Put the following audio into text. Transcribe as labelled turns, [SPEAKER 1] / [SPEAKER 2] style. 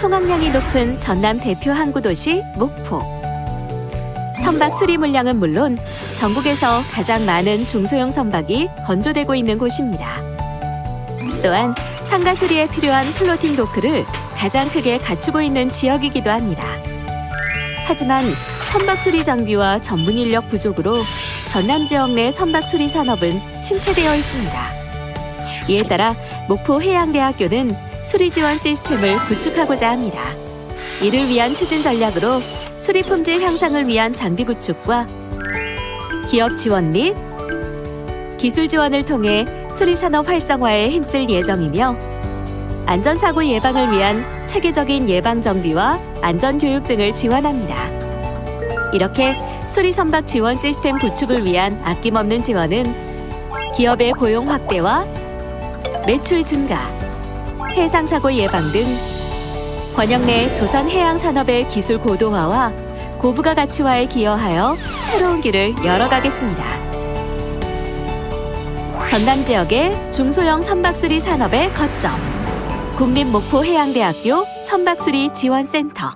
[SPEAKER 1] 통학량이 높은 전남 대표 항구 도시 목포. 선박 수리 물량은 물론 전국에서 가장 많은 중소형 선박이 건조되고 있는 곳입니다. 또한 상가 수리에 필요한 플로팅 도크를 가장 크게 갖추고 있는 지역이기도 합니다. 하지만 선박 수리 장비와 전문 인력 부족으로 전남 지역 내 선박 수리 산업은 침체되어 있습니다. 이에 따라 목포 해양대학교는 수리 지원 시스템을 구축하고자 합니다. 이를 위한 추진 전략으로 수리 품질 향상을 위한 장비 구축과 기업 지원 및 기술 지원을 통해 수리 산업 활성화에 힘쓸 예정이며 안전사고 예방을 위한 체계적인 예방 정비와 안전 교육 등을 지원합니다. 이렇게 수리 선박 지원 시스템 구축을 위한 아낌없는 지원은 기업의 고용 확대와 매출 증가, 해상 사고 예방 등 권역 내 조선 해양 산업의 기술 고도화와 고부가 가치화에 기여하여 새로운 길을 열어가겠습니다. 전남 지역의 중소형 선박수리 산업의 거점 국립목포해양대학교 선박수리 지원센터